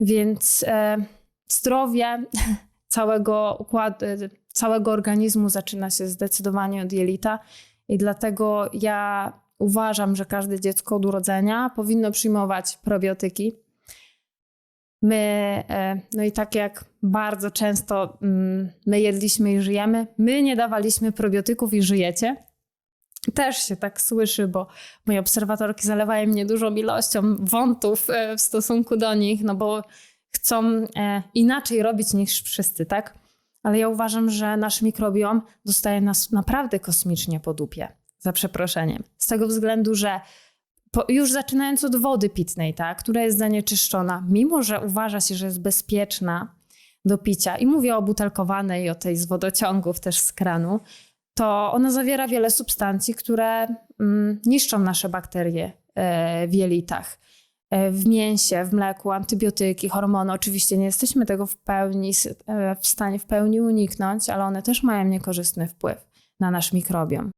Więc e, zdrowie całego układu, całego organizmu zaczyna się zdecydowanie od jelita i dlatego ja uważam, że każde dziecko od urodzenia powinno przyjmować probiotyki. My, e, no i tak jak bardzo często mm, my jedliśmy i żyjemy, my nie dawaliśmy probiotyków i żyjecie. Też się tak słyszy, bo moje obserwatorki zalewają mnie dużą ilością wątów e, w stosunku do nich, no bo chcą e, inaczej robić niż wszyscy, tak? Ale ja uważam, że nasz mikrobiom dostaje nas naprawdę kosmicznie po dupie, za przeproszeniem. Z tego względu, że po, już zaczynając od wody pitnej, tak, która jest zanieczyszczona, mimo że uważa się, że jest bezpieczna do picia, i mówię o butelkowanej, o tej z wodociągów, też z kranu, to ona zawiera wiele substancji, które mm, niszczą nasze bakterie e, w jelitach. E, w mięsie, w mleku, antybiotyki, hormony. Oczywiście nie jesteśmy tego w pełni, e, w stanie w pełni uniknąć, ale one też mają niekorzystny wpływ na nasz mikrobiom.